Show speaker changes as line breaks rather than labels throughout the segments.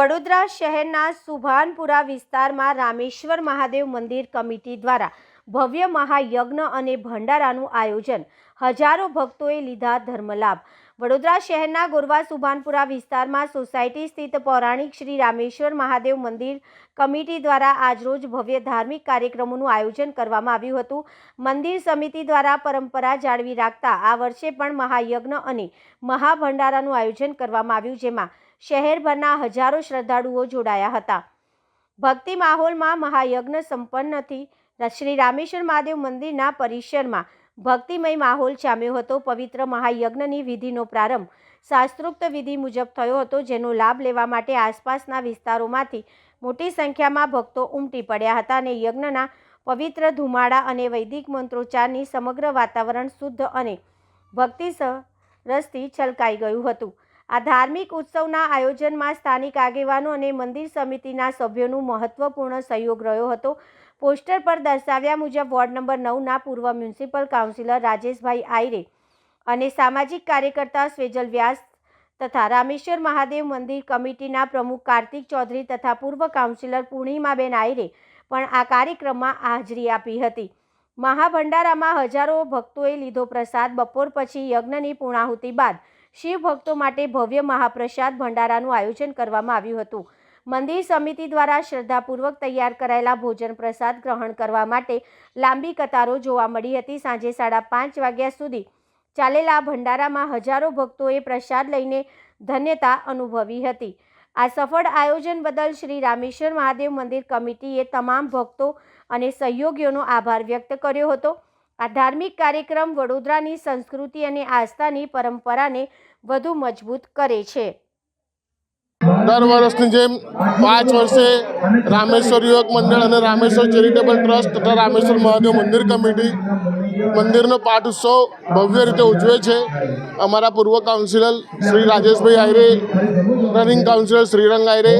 વડોદરા શહેરના સુભાનપુરા વિસ્તારમાં રામેશ્વર મહાદેવ મંદિર કમિટી દ્વારા ભવ્ય મહાયજ્ઞ અને ભંડારાનું આયોજન હજારો ભક્તોએ લીધા ધર્મલાભ. વડોદરા શહેરના ગોરવા સુભાનપુરા વિસ્તારમાં સોસાયટી સ્થિત પૌરાણિક શ્રી રામેશ્વર મહાદેવ મંદિર કમિટી દ્વારા આજરોજ ભવ્ય ધાર્મિક કાર્યક્રમોનું આયોજન કરવામાં આવ્યું હતું. મંદિર સમિતિ દ્વારા પરંપરા જાળવી રાખતા આ વર્ષે પણ મહાયજ્ઞ અને મહાભંડારાનું આયોજન કરવામાં આવ્યું, જેમાં શહેરભરના હજારો શ્રદ્ધાળુઓ જોડાયા હતા. ભક્તિ માહોલમાં મહાયજ્ઞ સંપન્નથી શ્રી રામેશ્વર મહાદેવ મંદિરના પરિસરમાં ભક્તિમય માહોલ જામ્યો હતો. પવિત્ર મહાયજ્ઞની વિધિનો પ્રારંભ શાસ્ત્રોક્ત વિધિ મુજબ થયો હતો, જેનો લાભ લેવા માટે આસપાસના વિસ્તારોમાંથી મોટી સંખ્યામાં ભક્તો ઉમટી પડ્યા હતા અને યજ્ઞના પવિત્ર ધુમાડા અને વૈદિક મંત્રોચ્ચારની સમગ્ર વાતાવરણ શુદ્ધ અને ભક્તિ રસથી છલકાઈ ગયું હતું. આ ધાર્મિક ઉત્સવના આયોજનમાં સ્થાનિક આગેવાનો અને મંદિર સમિતિના સભ્યોનું મહત્વપૂર્ણ સહયોગ રહ્યો હતો. પોસ્ટર પર દર્શાવ્યા મુજબ વોર્ડ નંબર નવના પૂર્વ મ્યુનિસિપલ કાઉન્સિલર રાજેશભાઈ આયરે અને સામાજિક કાર્યકર્તા સ્વેજલ વ્યાસ તથા રામેશ્વર મહાદેવ મંદિર કમિટીના પ્રમુખ કાર્તિક ચૌધરી તથા પૂર્વ કાઉન્સિલર પૂર્ણિમાબેન આયરે પણ આ કાર્યક્રમમાં હાજરી આપી હતી. મહાભંડારામાં હજારો ભક્તોએ લીધો પ્રસાદ બપોર પછી યજ્ઞની પૂર્ણાહુતિ બાદ શિવ ભક્તો માટે ભવ્ય મહાપ્રસાદ ભંડારાનું આયોજન કરવામાં આવ્યું હતું. મંદિર સમિતિ દ્વારા શ્રદ્ધાપૂર્વક તૈયાર કરાયેલા ભોજન પ્રસાદ ગ્રહણ કરવા માટે લાંબી કતારો જોવા મળી હતી. સાંજે સાડા પાંચ વાગ્યા સુધી ચાલેલા ભંડારામાં હજારો ભક્તોએ પ્રસાદ લઈને ધન્યતા અનુભવી હતી. આ સફળ આયોજન બદલ શ્રી રામેશ્વર મહાદેવ મંદિર કમિટીએ તમામ ભક્તો અને સહયોગીઓનો આભાર વ્યક્ત કર્યો હતો. આ ધાર્મિક કાર્યક્રમ વડોદરાની સંસ્કૃતિ અને આસ્થાની પરંપરાને વધુ મજબૂત કરે છે.
દર વર્ષની જેમ પાંચ વર્ષે રામેશ્વર યુવક મંડળ અને રામેશ્વર ચેરિટેબલ ટ્રસ્ટ તથા રામેશ્વર મહાદેવ મંદિર કમિટી મંદિરનો પાઠ ઉત્સવ ભવ્ય રીતે ઉજવે છે. અમારા પૂર્વ councillor Shri Rajeshbhai Ayre running councillor Shrirang Ayre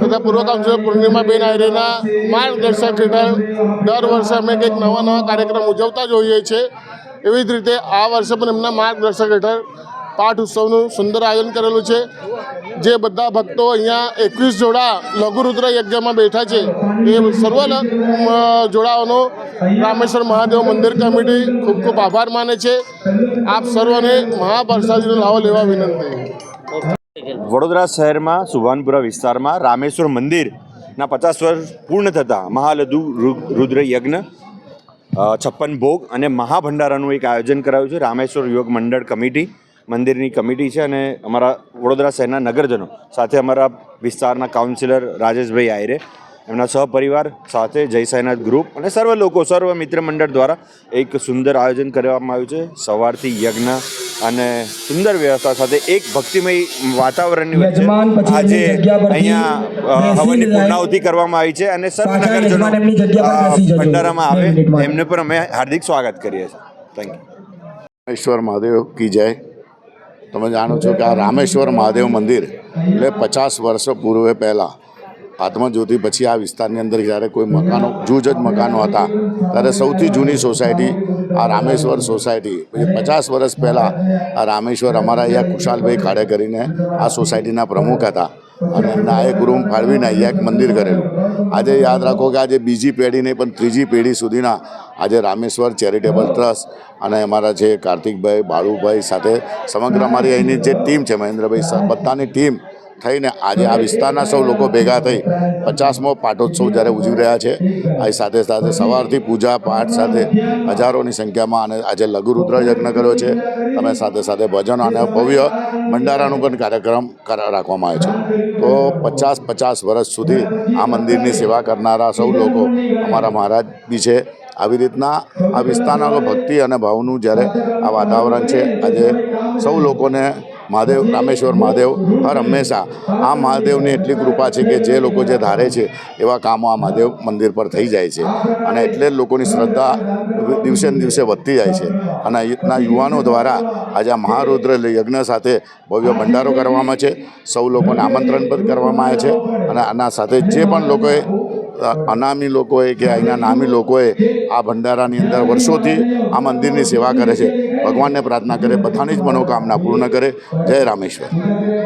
તથા પૂર્વ કાઉન્સિલર પૂર્ણિમાબેન આયરેના માર્ગદર્શક હેઠળ દર વર્ષે અમે કંઈક નવા નવા કાર્યક્રમ ઉજવતા જ હોઈએ છીએ એવી જ રીતે આ વર્ષે પણ એમના માર્ગદર્શક હેઠળ પાઠ ઉત્સવનું સુંદર આયોજન કરેલું છે. જે બધા ભક્તો અહીંયા એકવીસ જોડા લઘુરુદ્ર યજ્ઞમાં બેઠા છે. એ સર્વ જોડાઓનો રામેશ્વર મહાદેવ મંદિર કમિટી ખૂબ ખૂબ આભાર માને છે. આપ સર્વને મહાપ્રસાદીનો લાવો લેવા વિનંતી.
વડોદરા શહેરમાં, સુભાનપુરા વિસ્તારમાં રામેશ્વર મંદિરના પચાસ વર્ષ પૂર્ણ થતાં મહાલધુ રુદ્ર યજ્ઞ છપ્પન ભોગ અને મહાભંડારાનું એક આયોજન કરાયું છે. રામેશ્વર યોગ મંડળ કમિટી, મંદિરની કમિટી છે અને અમારા વડોદરા શહેરના નગરજનો સાથે અમારા વિસ્તારના કાઉન્સિલર રાજેશભાઈ આયરે, એમના સહપરિવાર સાથે જય સાઈનાથ ગ્રુપ અને સર્વ લોકો, સર્વ મિત્ર મંડળ દ્વારા એક સુંદર આયોજન કરવામાં આવ્યું છે. સવારથી યજ્ઞ અને સુંદર વ્યવસ્થા સાથે એક ભક્તિમય વાતાવરણની વચ્ચે આજે અહીંયા હવનની પૂર્ણાહુતિ કરવામાં આવી છે અને સર્વ નગરજનો. ભંડારામાં આવે એમને પણ અમે હાર્દિક સ્વાગત કરીએ છીએ. થેન્ક યુ
રામેશ્વર મહાદેવ કી જય. તમે જાણો છો કે આ રામેશ્વર મહાદેવ મંદિર એટલે પચાસ વર્ષ પૂર્વે પહેલાં આત્મજ્યોતિ પછી આ વિસ્તારની અંદર જ્યારે કોઈ મકાનો, જૂજ જ મકાનો હતા, ત્યારે સૌથી જૂની સોસાયટી આ રામેશ્વર સોસાયટી. પછી પચાસ વર્ષ પહેલાં આ રામેશ્વર અમારા અહીંયા કુશાલભાઈ ખાડે કરીને આ સોસાયટીના પ્રમુખ હતા. અને એમના એક રૂમ ફાળવીને અહીંયા એક મંદિર કરેલું. આજે યાદ રાખો કે આજે બીજી પેઢી નહીં, પણ ત્રીજી પેઢી સુધીના આજે રામેશ્વર ચેરિટેબલ ટ્રસ્ટ અને અમારા જે કાર્તિકભાઈ, બાળુભાઈ સાથે સમગ્ર અમારી અહીંની જે ટીમ છે, મહેન્દ્રભાઈ બધાની ટીમ થઈને આજે આ વિસ્તારના સૌ લોકો ભેગા થઈ પચાસમો પાટોત્સવ જ્યારે ઉજવી રહ્યા છે આ સાથે સાથે સવારથી પૂજા પાઠ સાથે હજારોની સંખ્યામાં અને આજે લઘુરુદ્ર યજ્ઞ કર્યો છે. તમે સાથે સાથે ભજન અને ભવ્ય ભંડારાનું પણ કાર્યક્રમ કરા- રાખવામાં આવે છે. તો પચાસ પચાસ વર્ષ સુધી આ મંદિરની સેવા કરનારા સૌ લોકો અમારા મહારાજ બી છે. આવી રીતના આ વિસ્તારના ભક્તિ અને ભાવનું જ્યારે આ વાતાવરણ છે, આજે સૌ લોકોને મહાદેવ, રામેશ્વર મહાદેવ, હર હંમેશા. આ મહાદેવની એટલી કૃપા છે કે જે લોકો જે ધારે છે, એવા કામો આ મહાદેવ મંદિર પર થઈ જાય છે. અને એટલે જ લોકોની શ્રદ્ધા દિવસે ને દિવસે વધતી જાય છે. અને અહીંના યુવાનો દ્વારા આજે આ મહારુદ્ર યજ્ઞ સાથે ભવ્ય ભંડારો કરવામાં છે. સૌ લોકોને આમંત્રણ પણ કરવામાં આવે છે. અને આના સાથે જે પણ લોકોએ અનામી લોકોએ કે અહીંના નામી લોકોએ આ ભંડારાની અંદર વર્ષોથી આ મંદિરની સેવા કરે છે. ભગવાનને પ્રાર્થના કરે, બધાની જ મનોકામના પૂર્ણ કરે. જય રામેશ્વર.